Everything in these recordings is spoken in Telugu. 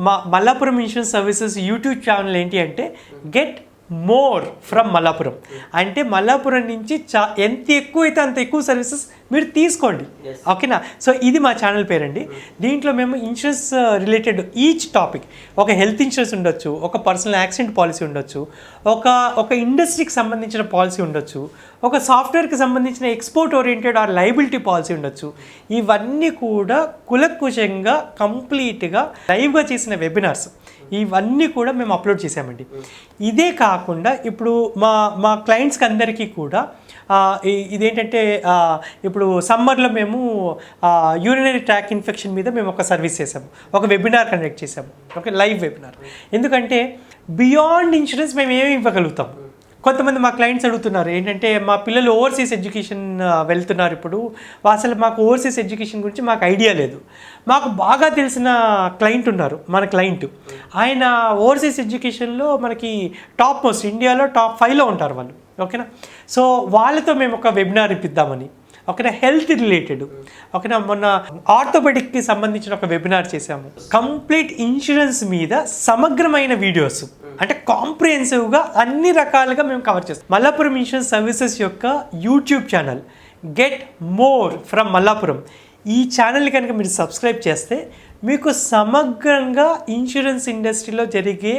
మా Mallapuram insurance services YouTube channel ఏంటి అంటే గెట్ మోర్ ఫ్రమ్ మల్లాపురం. అంటే మల్లాపురం నుంచి చా ఎంత ఎక్కువ అయితే అంత ఎక్కువ సర్వీసెస్ మీరు తీసుకోండి. ఓకేనా? సో ఇది మా ఛానల్ పేరండి. దీంట్లో మేము ఇన్సూరెన్స్ రిలేటెడ్ ఈచ్ టాపిక్ ఒక హెల్త్ ఇన్సూరెన్స్ ఉండొచ్చు ఒక పర్సనల్ యాక్సిడెంట్ పాలసీ ఉండొచ్చు ఒక ఒక ఇండస్ట్రీకి సంబంధించిన పాలసీ ఉండొచ్చు ఒక సాఫ్ట్వేర్కి సంబంధించిన export oriented or liability policy ఉండొచ్చు. ఇవన్నీ కూడా కులకుశంగా కంప్లీట్గా లైవ్గా చేసిన వెబినార్స్ ఇవన్నీ కూడా మేము అప్లోడ్ చేసామండి ఇదే కాకుండా ఇప్పుడు మా మా క్లయింట్స్కి అందరికీ కూడా ఇదేంటంటే ఆ, ఇప్పుడు సమ్మర్లో మేము యూరినరీ ట్రాక్ ఇన్ఫెక్షన్ మీద మేము ఒక సర్వీస్ చేసాము ఒక వెబినార్ కండక్ట్ చేసాము ఓకే లైవ్ వెబినార్ ఎందుకంటే బియాండ్ ఇన్సూరెన్స్ మేము ఏమి ఇవ్వగలుగుతాం? కొంతమంది మా క్లయింట్స్ అడుగుతున్నారు ఏంటంటే మా పిల్లలు ఓవర్సీస్ ఎడ్యుకేషన్ వెళ్తున్నారు ఇప్పుడు. అసలు మాకు ఓవర్సీస్ ఎడ్యుకేషన్ గురించి మాకు ఐడియా లేదు. మాకు బాగా తెలిసిన క్లయింట్ ఉన్నారు మన క్లయింట్ ఆయన ఓవర్సీస్ ఎడ్యుకేషన్లో మనకి టాప్ మోస్ట్ ఇండియాలో టాప్ ఫైవ్లో ఉంటారు వాళ్ళు. ఓకేనా? సో వాళ్ళతో మేము ఒక వెబినార్ ఇప్పిద్దామని. ఓకేనా హెల్త్ రిలేటెడ్ ఒకటి మొన్న ఆర్థోపెడిక్కి సంబంధించిన ఒక వెబినార్ చేశాము. కంప్లీట్ ఇన్సూరెన్స్ మీద సమగ్రమైన వీడియోస్ అంటే కాంప్రిహెన్సివ్గా అన్ని రకాలుగా మేము కవర్ చేస్తాం. మల్లాపురం ఇన్సూరెన్స్ సర్వీసెస్ యొక్క YouTube channel get more from Mallapuram. ఈ ఛానల్ కనుక మీరు సబ్స్క్రైబ్ చేస్తే మీకు సమగ్రంగా ఇన్సూరెన్స్ ఇండస్ట్రీలో జరిగే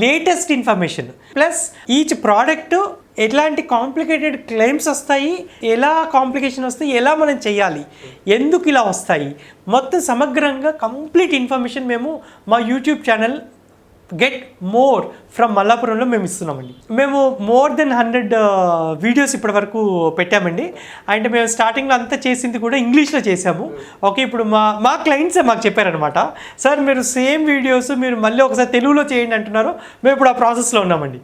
latest information plus each product ఎట్లాంటి కాంప్లికేటెడ్ క్లెయిమ్స్ వస్తాయి ఎలా కాంప్లికేషన్ వస్తాయి ఎలా మనం చేయాలి ఎందుకు ఇలా వస్తాయి మొత్తం సమగ్రంగా కంప్లీట్ ఇన్ఫర్మేషన్ మేము మా YouTube channel get more from మల్లాపురంలో మేము ఇస్తున్నామండి. మేము మోర్ దెన్ హండ్రెడ్ వీడియోస్ ఇప్పటి వరకు పెట్టామండి. అండ్ మేము స్టార్టింగ్లో అంతా చేసింది కూడా ఇంగ్లీష్లో చేసాము ఓకే ఇప్పుడు మా మా క్లయింట్సే మాకు చెప్పారనమాట సార్ మీరు సేమ్ వీడియోస్ మీరు మళ్ళీ ఒకసారి తెలుగులో చేయండి అంటున్నారు. మేము ఇప్పుడు ఆ ప్రాసెస్లో ఉన్నామండి.